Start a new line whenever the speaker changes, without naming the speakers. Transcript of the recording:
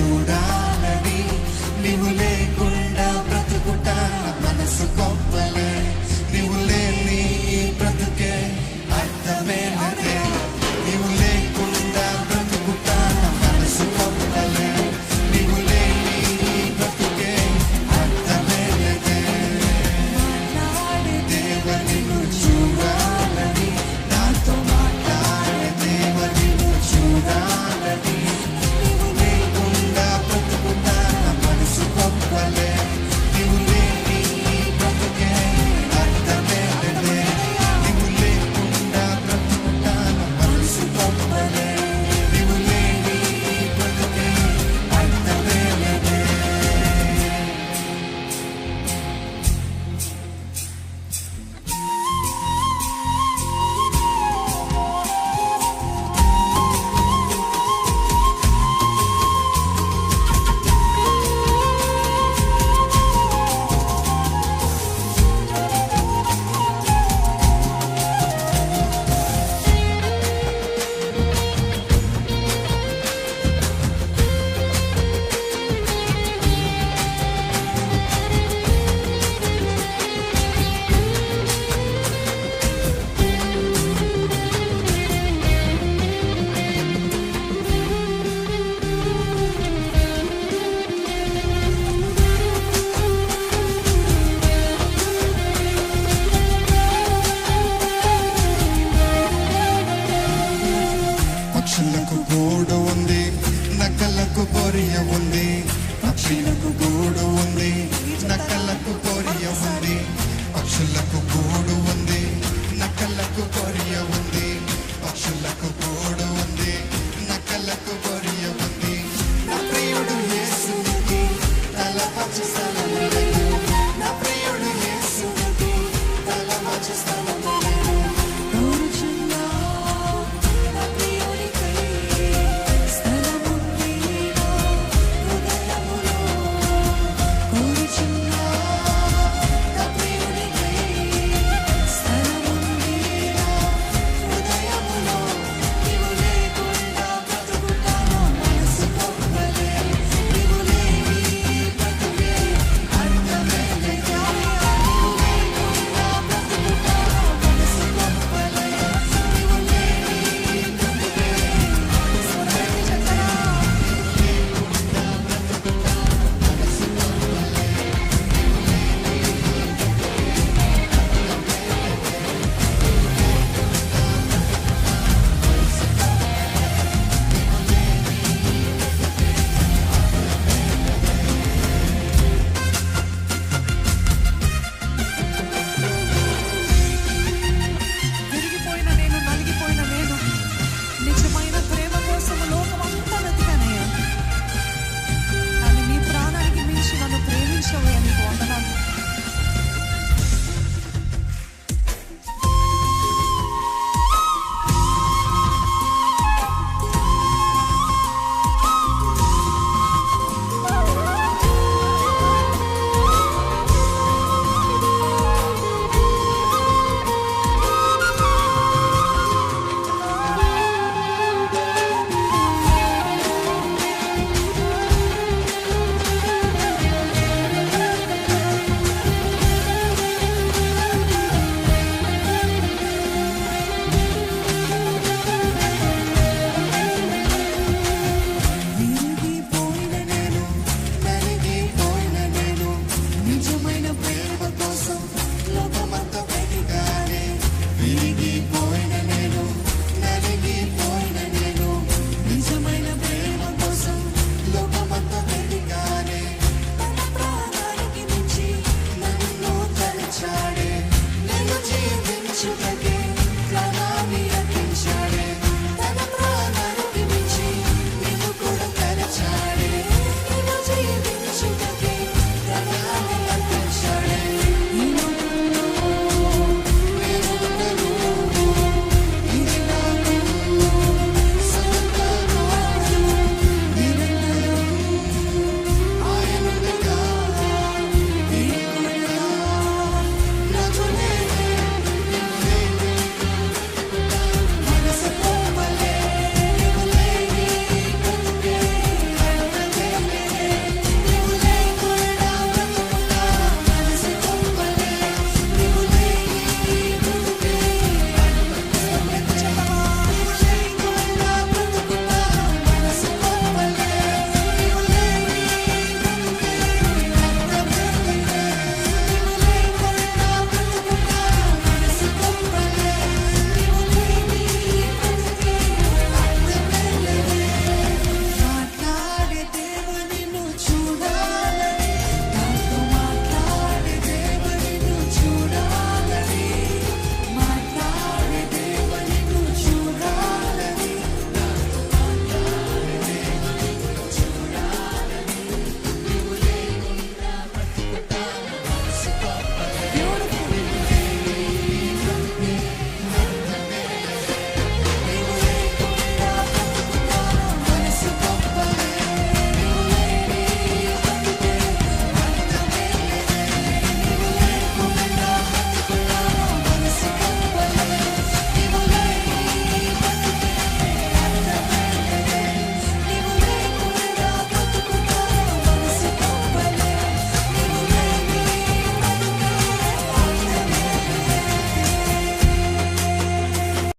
చూడాలని నిన్ను గూడు ఉంది నక్కలకు పొరియ ఉంది పక్షులకు గూడు ఉంది నక్కలకు పొరియ ఉంది పక్షులకు గూడు ఉంది నక్కలకు పొరియ ఉంది పక్షులకు గూడు